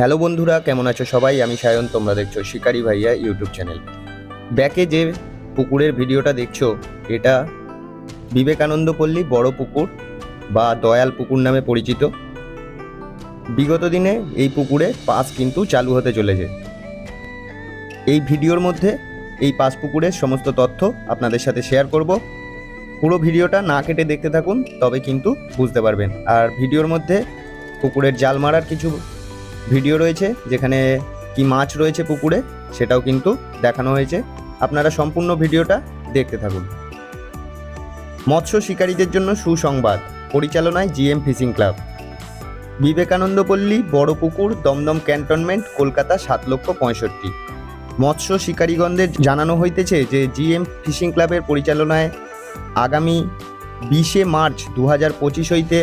Hello বন্ধুরা, কেমন আছো সবাই? আমি সায়ন, তোমরা দেখছ শিকারি ভাইয়া ইউটিউব চ্যানেল। ব্যাকে যে পুকুরের ভিডিওটা দেখছ, এটা বিবেকানন্দ পল্লী বড় পুকুর বা দয়াল পুকুর নামে পরিচিত। বিগত দিনে এই পুকুরে পাস কিন্তু চালু হতে চলেছে। এই ভিডিওর মধ্যে এই পাস পুকুরের সমস্ত তথ্য আপনাদের সাথে শেয়ার করব। পুরো ভিডিওটা না কেটে দেখতে থাকুন, তবে কিন্তু বুঝতে পারবেন। আর ভিডিওর মধ্যে পুকুরের জাল মারার কিছু ভিডিও রয়েছে যেখানে কি মাছ রয়েছে পুকুরে সেটাও কিন্তু দেখানো হয়েছে। আপনারা সম্পূর্ণ ভিডিওটা দেখতে থাকুন। মৎস্য শিকারীদের জন্য সুসংবাদ, পরিচালনায় জিএম ফিশিং ক্লাব। বিবেকানন্দ পল্লী, বড় পুকুর, দমদম ক্যান্টনমেন্ট, কলকাতা সাত লক্ষ পঁয়ষট্টি। মৎস্য শিকারীগণদের জানানো হইতেছে যে জিএম ফিশিং ক্লাবের পরিচালনায় আগামী বিশে মার্চ দু হাজার পঁচিশ হইতে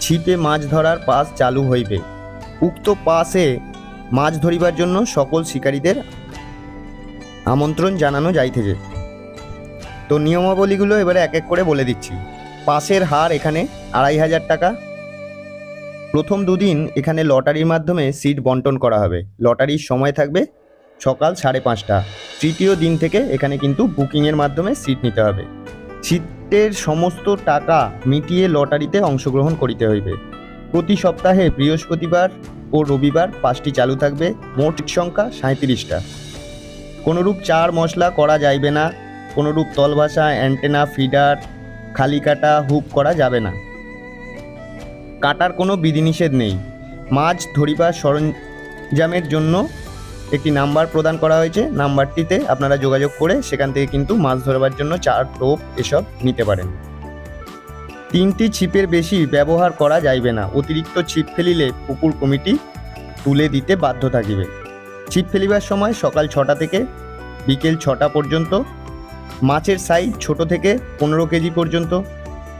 ছিপে মাছ ধরার পাস চালু হইবে। উক্ত পাসে মাছ ধরিবার জন্য সকল শিকারীদের আমন্ত্রণ জানানো যাইতেছে। তো নিয়মাবলীগুলো এবারে এক এক করে বলে দিচ্ছি। পাসের হার এখানে আড়াই হাজার টাকা। প্রথম দুদিন এখানে লটারির মাধ্যমে সিট বন্টন করা হবে। লটারির সময় থাকবে সকাল সাড়ে পাঁচটা। তৃতীয় দিন থেকে এখানে কিন্তু বুকিংয়ের মাধ্যমে সিট নিতে হবে। সিটের সমস্ত টাকা মিটিয়ে লটারিতে অংশগ্রহণ করিতে হইবে। প্রতি সপ্তাহে বৃহস্পতিবার ও রবিবার পাঁচটি চালু থাকবে, মোট সংখ্যা সাঁত্রিশটা কোনোরূপ চার মশলা করা যাইবে না, কোনোরূপ তলভাষা, অ্যান্টেনা, ফিডার খালি কাটা হুক করা যাবে না। কাটার কোনো বিধিনিষেধ নেই। মাছ ধরিবার সরঞ্জামের জন্য একটি নাম্বার প্রদান করা হয়েছে। নাম্বারটিতে আপনারা যোগাযোগ করে সেখান থেকে কিন্তু মাছ ধরবার জন্য চার টোপ এসব নিতে পারেন। তিনটি ছিপের বেশি ব্যবহার করা যাইবে না। অতিরিক্ত ছিপ ফেলিলে পুকুর কমিটি তুলে দিতে বাধ্য থাকিবে। ছিপ ফেলিবার সময় সকাল ছটা থেকে বিকেল ছটা পর্যন্ত, মাছের সাইজ ছোট থেকে পনেরো কেজি পর্যন্ত।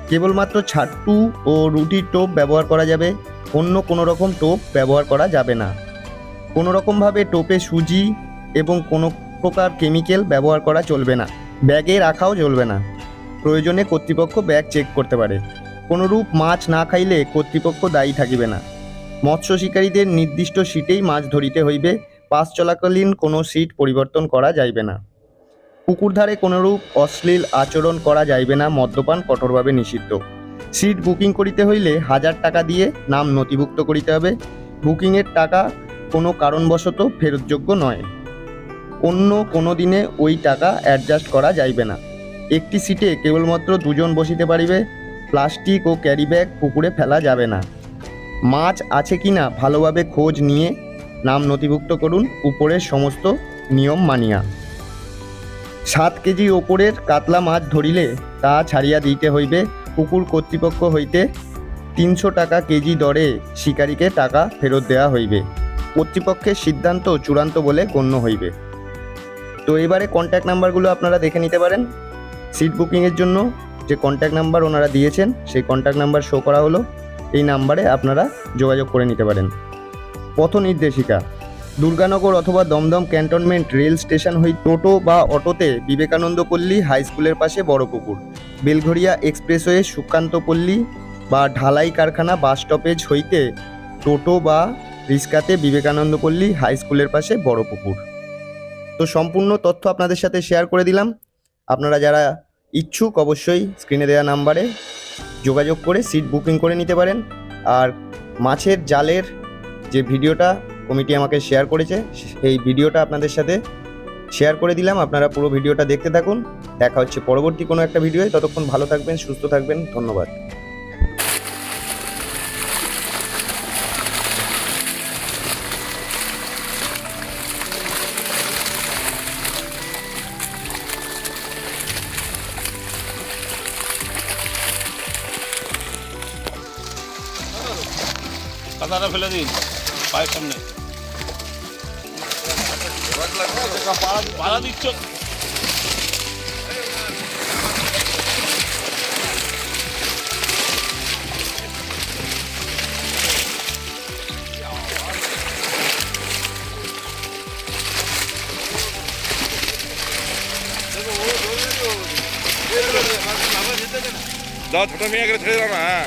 কেবলমাত্র ছাট্টু ও রুটির টোপ ব্যবহার করা যাবে, অন্য কোনো রকম টোপ ব্যবহার করা যাবে না। কোনো রকমভাবে টোপে সুজি এবং কোনো প্রকার কেমিক্যাল ব্যবহার করা চলবে না। ব্যাগে রাখাও চলবে না। প্রয়োজনে কর্তৃপক্ষ ব্যাগ চেক করতে পারে। কোনোরূপ মাছ না খাইলে কর্তৃপক্ষ দায়ী থাকিবে না। মৎস্য শিকারীদের নির্দিষ্ট সিটেই মাছ ধরিতে হইবে, পাস চলাকালীন কোনো সিট পরিবর্তন করা যাইবে না। পুকুর ধারে কোনোরূপ অশ্লীল আচরণ করা যাইবে না মদ্যপান কঠোরভাবে নিষিদ্ধ। সিট বুকিং করিতে হইলে হাজার টাকা দিয়ে নাম নথিভুক্ত করিতে হবে। বুকিংয়ের টাকা কোনো কারণবশত ফেরতযোগ্য নয়। অন্য কোনো দিনে ওই টাকা অ্যাডজাস্ট করা যাইবে না। একটি সিটে কেবলমাত্র দুজন বসিতে পারিবে, প্লাস্টিক ও ক্যারি ব্যাগ পুকুরে ফেলা যাবে না। মাছ আছে কি না ভালোভাবে খোঁজ নিয়ে নাম নথিভুক্ত করুন উপরের সমস্ত নিয়ম মানিয়া। সাত কেজি ওপরের কাতলা মাছ ধরিলে তা ছাড়িয়া দিতে হইবে পুকুর কর্তৃপক্ষ হইতে তিনশো টাকা কেজি দরে শিকারীকে টাকা ফেরত দেওয়া হইবে। কর্তৃপক্ষের সিদ্ধান্ত চূড়ান্ত বলে গণ্য হইবে। তো এবারে কন্ট্যাক্ট নাম্বারগুলো আপনারা দেখে নিতে পারেন। সিট বুকিংয়ের জন্য যে কন্ট্যাক্ট নাম্বার ওনারা দিয়েছেন, সেই কন্ট্যাক্ট নাম্বার শো করা হলো। এই নাম্বারে আপনারা যোগাযোগ করে নিতে পারেন। পথ নির্দেশিকা। দুর্গানগর অথবা দমদম ক্যান্টনমেন্ট রেল স্টেশন হই টোটো বা অটোতে বিবেকানন্দ পল্লী হাই স্কুলের পাশে বড় পুকুর। বেলঘরিয়া এক্সপ্রেসওয়ে সুকান্ত পল্লী বা ঢালাই কারখানা বাস স্টপেজ হইতে টোটো বা রিস্কাতে বিবেকানন্দ পল্লী হাই স্কুলের পাশে বড় পুকুর। তো সম্পূর্ণ তথ্য আপনাদের সাথে শেয়ার করে দিলাম। আপনারা যারা ইচ্ছুক অবশ্যই স্ক্রিনে দেওয়া নাম্বারে যোগাযোগ করে সিট বুকিং করে নিতে পারেন। আর মাছের জালের যে ভিডিওটা কমিটি আমাকে শেয়ার করেছে, সেই ভিডিওটা আপনাদের সাথে শেয়ার করে দিলাম। আপনারা পুরো ভিডিওটা দেখতে থাকুন। দেখা হচ্ছে পরবর্তী কোনো একটা ভিডিওয়। ততক্ষণ ভালো থাকবেন, সুস্থ থাকবেন। ধন্যবাদ। ফেলে দিন পায়ের সামনে পাড়া দিচ্ছ দাও ছোট মেয়ে গেলে ছেড়ে দাও না হ্যাঁ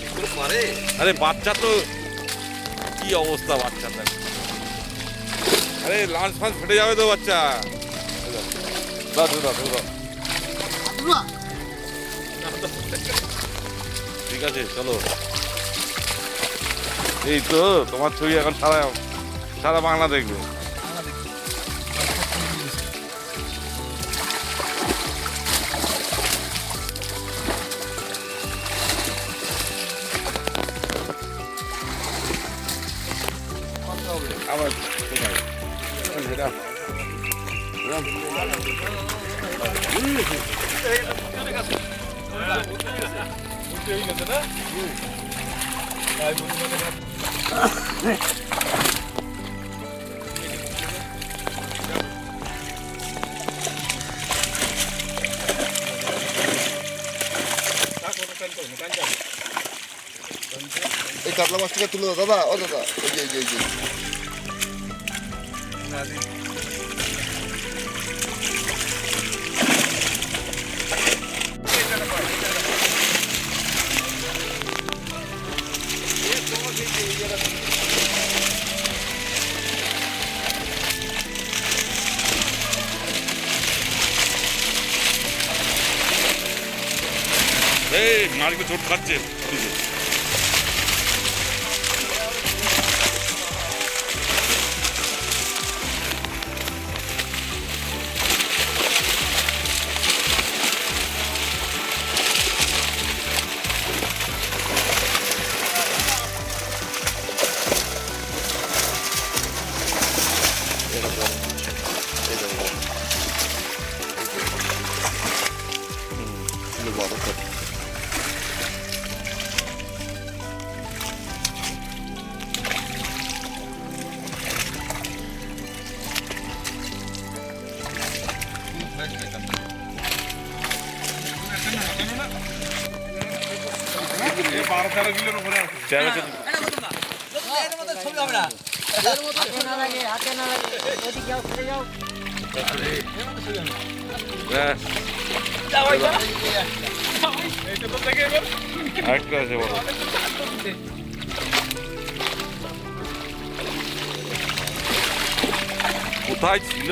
আরে বাচ্চা তো, কি অবস্থা বাচ্চাটার আরে লাঞ্চ ফাঞ্চ ফেটে যাবে তো বাচ্চা। দাও দাও দাও। ঠিক আছে, চলো। এই তো, তোমার ছবি এখন সারা সারা বাংলা দেখবে। এই কাতলা মাছটাকে তুলে দাও দাদা। ও দাদা। এই যে এই যে মাছগুলো চোট কোথায় ছিল?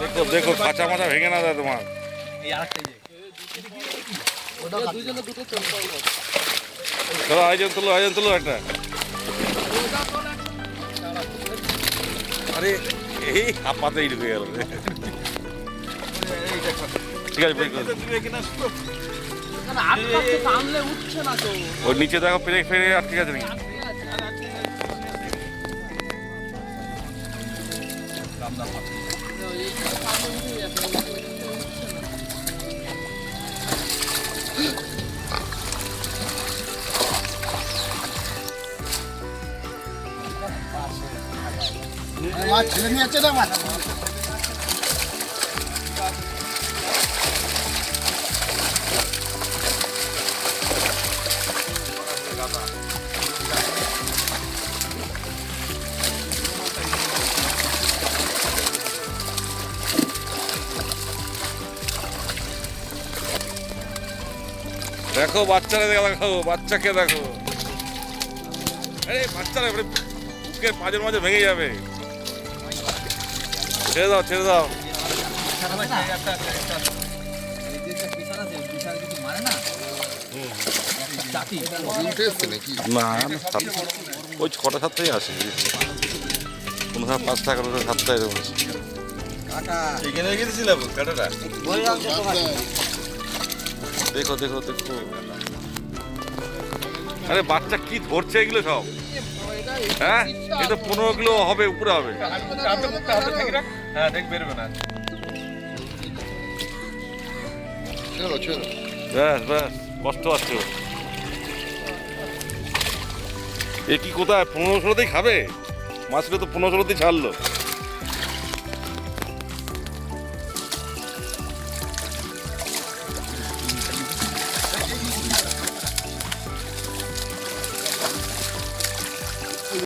দেখো দেখো, কাঁচা মাথা ভেঙে না দেয় তোমার চলো, আয়োজন তুলো আয়োজন তুলো একটা আরে, এই হাপাতেই ঢুকে গেল। ঠিক আছে। ওর নিচে দেখো ফিরে ফিরে আটকে গেছে নাকি? মাছ ছেলে নিয়ে যাচ্ছে না মাছ দেখো বাচ্চারা দেখো বাচ্চাকে দেখো। আরে বাচ্চারা বুকের মাঝের মাঝে ভেঙে যাবে। ছেড়ে দাও ছেড়ে দাও। না ওই ছটা সাতটাই আসে। পাঁচ টাকা করে সাতটা এরকম এখানে গেছিলাম কাটাটা দেখো দেখো দেখো। আরে বাচ্চা কি ধরছে এগুলো সব? হ্যাঁ? এ তো পনেরো কিলো হবে উপরে হবে। হ্যাঁ দেখ বেরোবে না। ব্যাস ব্যাস কষ্ট আছে এ কি কোথায়? পনেরো ষোলোতেই খাবে? মাছগুলো তো পনেরো ষোলোতেই ছাড়লো।